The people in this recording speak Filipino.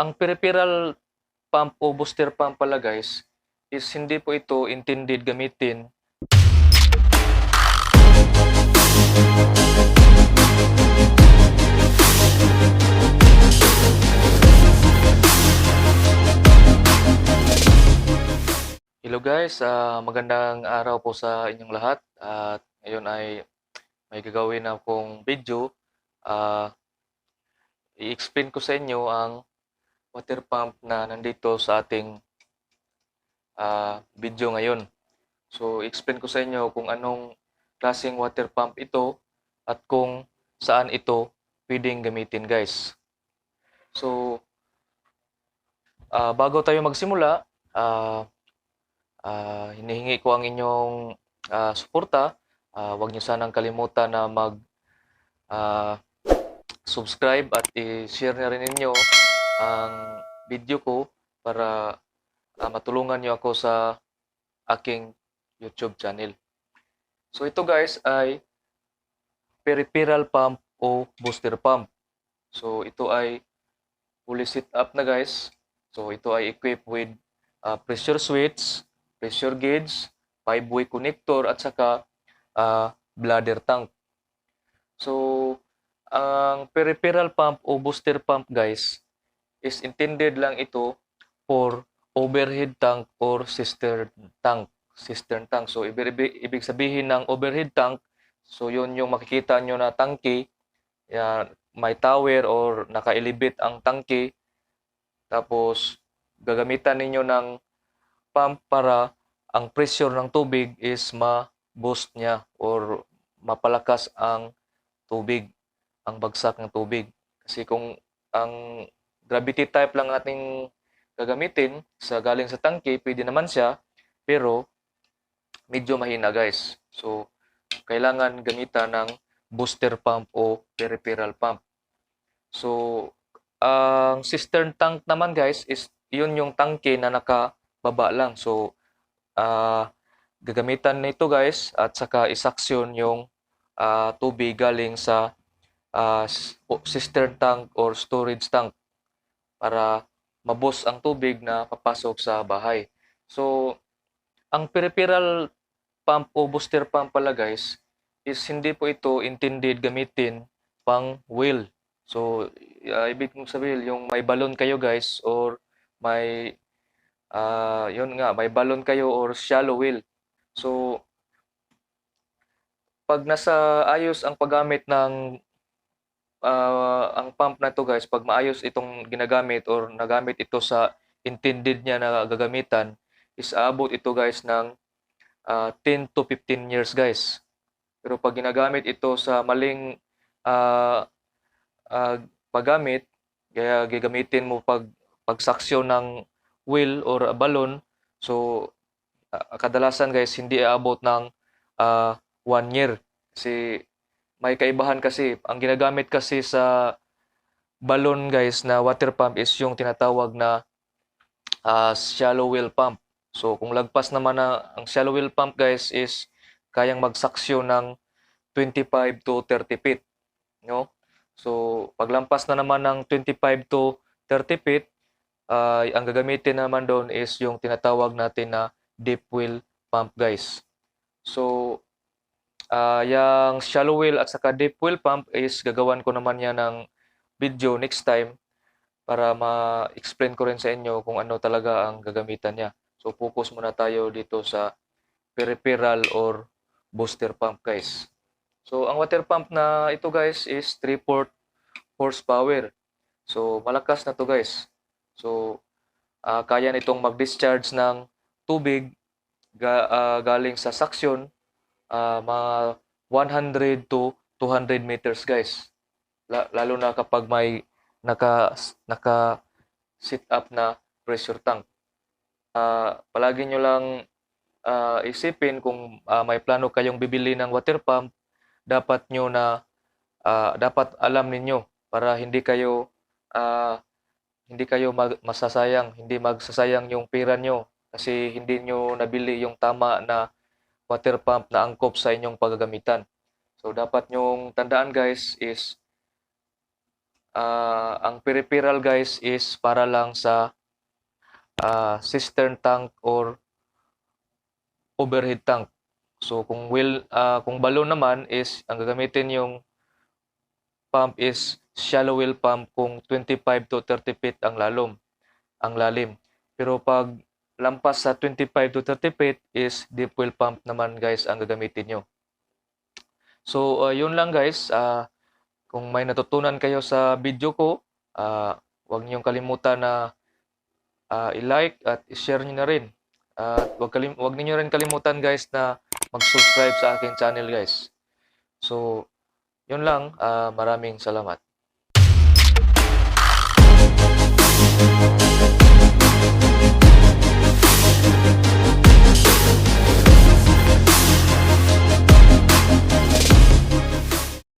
ang peripheral pump o booster pump pala guys is hindi po ito intended gamitin Hello guys, ah, magandang araw po sa inyong lahat. At ngayon ay may gagawin akong video. Ah, i-explain ko sa inyo ang water pump na nandito sa ating ah, video ngayon. So, i-explain ko sa inyo kung anong klaseng water pump ito at kung saan ito pwedeng gamitin guys. So, ah, bago tayo magsimula, ah, Ah, hinihingi ko ang inyong ah, suporta. Ah, huwag niyo sanang kalimutan na mag ah, subscribe at i-share na rin ninyo ang video ko para ah, matulungan niyo ako sa aking YouTube channel. So ito guys ay peripheral pump o booster pump. So ito ay fully set up na guys. So ito ay equipped with ah, pressure switch, pressure gauge, five-way connector at saka ah, bladder tank. So, ang peripheral pump o booster pump guys is intended lang ito for overhead tank or cistern tank. Cistern tank. So, ibig, sabihin ng overhead tank, so yun yung makikita nyo na tangke, yan, may tower or naka-elevate ang tangke, tapos gagamitan ninyo ng pump para ang pressure ng tubig is ma-boost niya or mapalakas ang tubig, ang bagsak ng tubig. Kasi kung ang gravity type lang nating gagamitin sa galing sa tangke, pwede naman siya, pero medyo mahina guys. So, kailangan gamitan ng booster pump o peripheral pump. So, ang cistern tank naman guys is yun yung tangke na nakababa lang. So, ah gagamitan nito guys at saka isaksyon yung ah, tubig galing sa o- cistern tank or storage tank para mabos ang tubig na papasok sa bahay. So, ang peripheral pump o booster pump pala guys is hindi po ito intended gamitin pang well. So, ah, ibig kong sabihin yung may balon kayo guys or may ah yun nga, may balon kayo or shallow well. So, pag nasa ayos ang paggamit ng ah, ang pump na to guys, pag maayos itong ginagamit or nagamit ito sa intended niya na gagamitan, is aabot ito guys ng ah, 10 to 15 years guys. Pero pag ginagamit ito sa maling ah, ah, paggamit, kaya gagamitin mo pag pagsaksyon ng wheel or balon, so ah, kadalasan guys hindi aabot ng ah, one year kasi may kaibahan kasi ang ginagamit kasi sa balon guys na water pump is yung tinatawag na ah, shallow well pump. So kung lagpas naman na ang shallow well pump guys is kayang magsaksyon ng 25 to 30 feet, no? So paglampas na naman ng 25 to 30 feet, ay ang gagamitin naman doon is yung tinatawag natin na deep well pump guys. So ah yung shallow well at saka deep well pump is gagawan ko naman yan ng video next time para ma-explain ko rin sa inyo kung ano talaga ang gagamitan niya. So focus muna tayo dito sa peripheral or booster pump guys. So ang water pump na ito guys is 3/4 horsepower. So malakas na to guys. So ah, kaya nitong mag-discharge ng tubig ga- ah, galing sa suction ah, mga 100 to 200 meters guys. La- lalo na kapag may naka naka sit up na pressure tank. Ah, palagi nyo lang ah, isipin kung ah, may plano kayong bibili ng water pump, dapat nyo na ah, dapat alam ninyo para hindi kayo ah, hindi kayo mag- masasayang, hindi magsasayang yung pera nyo kasi hindi nyo nabili yung tama na water pump na angkop sa inyong paggagamitan. So dapat nyong tandaan guys is ah, ang peripheral guys is para lang sa ah, cistern tank or overhead tank. So kung will ah, kung balloon naman is ang gagamitin yung pump is shallow well pump kung 25 to 30 feet ang lalom, ang lalim. Pero pag lampas sa 25 to 30 feet is deep well pump naman guys ang gagamitin nyo. So ah, yun lang guys. Ah, kung may natutunan kayo sa video ko, ah, huwag niyong kalimutan na ah, i-like at i-share niyo na rin. At wag kalim wag niyo rin kalimutan guys na mag-subscribe sa aking channel guys. So, yun lang. Ah, maraming salamat.